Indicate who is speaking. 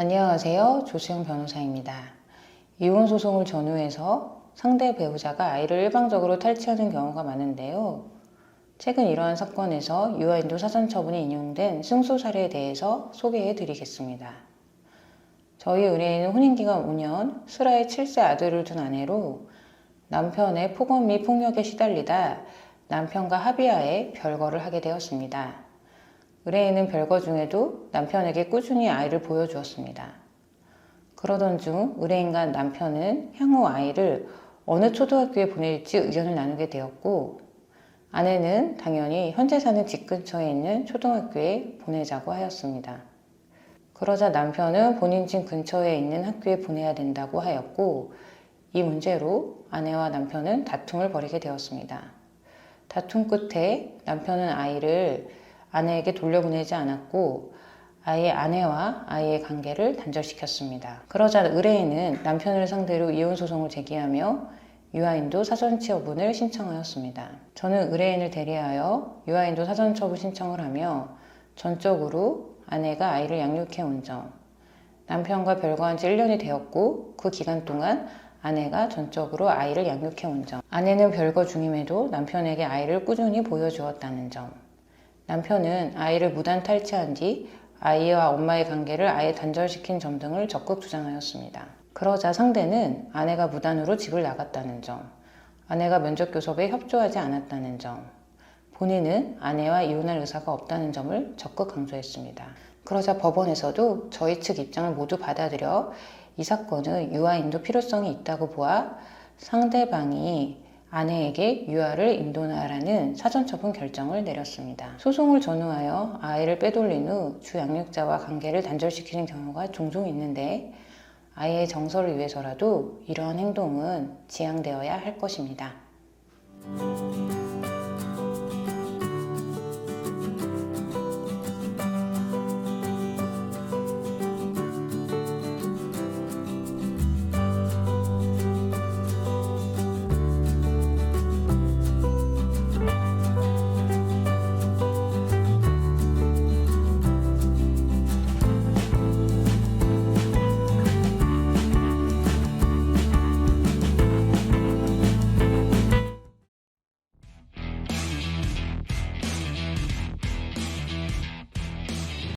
Speaker 1: 안녕하세요. 조수영 변호사입니다. 이혼 소송을 전후해서 상대 배우자가 아이를 일방적으로 탈취하는 경우가 많은데요. 최근 이러한 사건에서 유아인도 사전 처분이 인용된 승소 사례에 대해서 소개해 드리겠습니다. 저희 의뢰인은 혼인기간 5년, 슬아의 7세 아들을 둔 아내로 남편의 폭언 및 폭력에 시달리다 남편과 합의하에 별거를 하게 되었습니다. 의뢰인은 별거 중에도 남편에게 꾸준히 아이를 보여주었습니다. 그러던 중 의뢰인과 남편은 향후 아이를 어느 초등학교에 보낼지 의견을 나누게 되었고 아내는 당연히 현재 사는 집 근처에 있는 초등학교에 보내자고 하였습니다. 그러자 남편은 본인 집 근처에 있는 학교에 보내야 된다고 하였고 이 문제로 아내와 남편은 다툼을 벌이게 되었습니다. 다툼 끝에 남편은 아이를 아내에게 돌려보내지 않았고 아이의 아내와 아이의 관계를 단절시켰습니다. 그러자 의뢰인은 남편을 상대로 이혼 소송을 제기하며 유아인도 사전 취업분을 신청하였습니다. 저는 의뢰인을 대리하여 유아인도 사전 처분 신청을 하며 전적으로 아내가 아이를 양육해 온 점, 남편과 별거한 지 1년이 되었고 그 기간 동안 아내가 전적으로 아이를 양육해 온 점, 아내는 별거 중임에도 남편에게 아이를 꾸준히 보여주었다는 점, 남편은 아이를 무단 탈취한 뒤 아이와 엄마의 관계를 아예 단절시킨 점 등을 적극 주장하였습니다. 그러자 상대는 아내가 무단으로 집을 나갔다는 점, 아내가 면접 교섭에 협조하지 않았다는 점, 본인은 아내와 이혼할 의사가 없다는 점을 적극 강조했습니다. 그러자 법원에서도 저희 측 입장을 모두 받아들여 이 사건은 유아인도 필요성이 있다고 보아 상대방이 아내에게 유아를 인도하라는 사전처분 결정을 내렸습니다. 소송을 전후하여 아이를 빼돌린 후 주 양육자와 관계를 단절시키는 경우가 종종 있는데 아이의 정서를 위해서라도 이러한 행동은 지양되어야 할 것입니다.